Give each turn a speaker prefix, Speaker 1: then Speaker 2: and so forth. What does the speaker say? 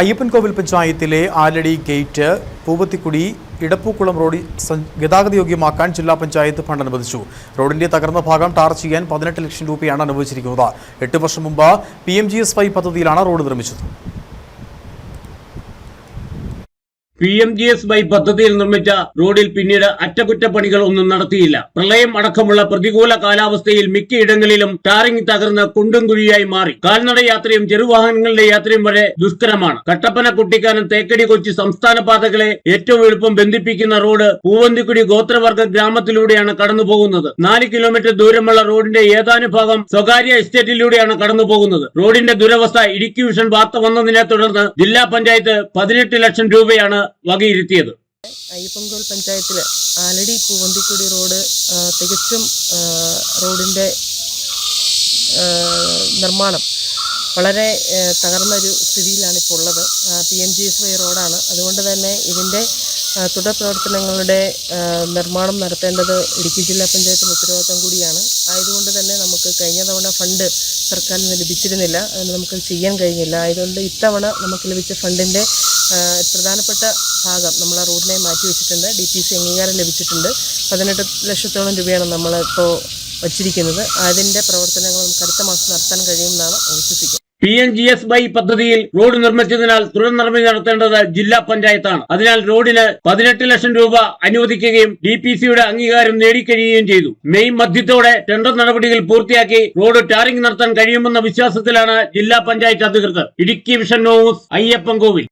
Speaker 1: അയ്യപ്പൻകോവിൽ പഞ്ചായത്തിലെ Aladi gate പൂവത്തിക്കുടി ഇടപ്പൂക്കുളം road ഗതാഗത യോഗ്യമാക്കാൻ ജില്ലാ പഞ്ചായത്ത് ഫണ്ട് അനുവദിച്ചു. റോഡിന്റെ തകർന്ന ഭാഗം ടാർ ചെയ്യാൻ പതിനെട്ട് ലക്ഷം രൂപയാണ് അനുവദിച്ചിരിക്കുന്നത്. എട്ട് വർഷം മുമ്പ് പി പദ്ധതിയിലാണ് റോഡ് നിർമ്മിച്ചത്.
Speaker 2: P M G S Y പദ്ധതിയിൽ നിർമ്മിച്ച റോഡിൽ പിന്നീട് അറ്റകുറ്റപ്പണികൾ ഒന്നും നടത്തിയില്ല. പ്രളയം അടക്കമുള്ള പ്രതികൂല കാലാവസ്ഥയിൽ മിക്കയിടങ്ങളിലും ടാറിംഗ് തകർന്ന് കുണ്ടും കുഴിയായി മാറി. കാൽനട യാത്രയും ചെറുവാഹനങ്ങളുടെ യാത്രയും വരെ ദുഷ്കരമാണ്. കട്ടപ്പന കുട്ടിക്കാനം തേക്കടി കൊച്ചി സംസ്ഥാന പാതകളെ ഏറ്റവും എളുപ്പം ബന്ധിപ്പിക്കുന്ന റോഡ് പൂവന്തിക്കുടി ഗോത്രവർഗ ഗ്രാമത്തിലൂടെയാണ് കടന്നു പോകുന്നത് നാല് കിലോമീറ്റർ ദൂരമുള്ള റോഡിന്റെ ഏതാനും ഭാഗം സ്വകാര്യ എസ്റ്റേറ്റിലൂടെയാണ് കടന്നു പോകുന്നത് റോഡിന്റെ ദുരവസ്ഥ ഇടുക്കി വിഷൻ വാർത്ത വന്നതിനെ തുടർന്ന് ജില്ലാ പഞ്ചായത്ത് പതിനെട്ട് ലക്ഷം രൂപയാണ് വകയിരുത്തിയത്.
Speaker 3: അയ്യപ്പൻകോൽ പഞ്ചായത്തിൽ ആലടി പൂവന്തിക്കുടി റോഡ് തികച്ചും റോഡിന്റെ നിർമ്മാണം വളരെ തകർന്ന ഒരു സ്ഥിതിയിലാണ് ഇപ്പോൾ ഉള്ളത്. P M G S Y റോഡാണ്. അതുകൊണ്ട് തന്നെ ഇതിന്റെ തുടർ പ്രവർത്തനങ്ങളുടെ നിർമ്മാണം നടത്തേണ്ടത് ഇടുക്കി ജില്ലാ പഞ്ചായത്തിന് ഉത്തരവാദിത്തം കൂടിയാണ്. ആയതുകൊണ്ട് തന്നെ നമുക്ക് കഴിഞ്ഞ തവണ ഫണ്ട് സർക്കാരിൽ നിന്ന് ലഭിച്ചിരുന്നില്ല. അതുകൊണ്ട് നമുക്ക് ചെയ്യാൻ കഴിഞ്ഞില്ല. ആയതുകൊണ്ട് ഇത്തവണ നമുക്ക് ലഭിച്ച ഫണ്ടിന്റെ പ്രധാനപ്പെട്ട ഭാഗം നമ്മൾ ആ റോഡിനെ മാറ്റി വെച്ചിട്ടുണ്ട്. ഡി പി സി അംഗീകാരം ലഭിച്ചിട്ടുണ്ട്. പതിനെട്ട് ലക്ഷത്തോളം രൂപയാണ് നമ്മളിപ്പോൾ വച്ചിരിക്കുന്നത്. അതിന്റെ പ്രവർത്തനങ്ങൾ നമുക്ക് അടുത്ത മാസം നടത്താൻ കഴിയുമെന്നാണ് വിശ്വസിക്കുന്നത്.
Speaker 2: P N G S Y പദ്ധതിയിൽ റോഡ് നിർമ്മിച്ചതിനാൽ തുടർ നിർമ്മിതി നടത്തേണ്ടത് ജില്ലാ പഞ്ചായത്താണ്. അതിനാൽ റോഡിന് പതിനെട്ട് ലക്ഷം രൂപ അനുവദിക്കുകയും ഡി പി സിയുടെ അംഗീകാരം നേടിക്കഴിയുകയും ചെയ്തു. മെയ് മധ്യത്തോടെ ടെൻഡർ നടപടികൾ പൂർത്തിയാക്കി റോഡ് ടാറിംഗ് നടത്താൻ കഴിയുമെന്ന വിശ്വാസത്തിലാണ് ജില്ലാ പഞ്ചായത്ത് അധികൃതർ. Idukki vision news Ayyappan Kovil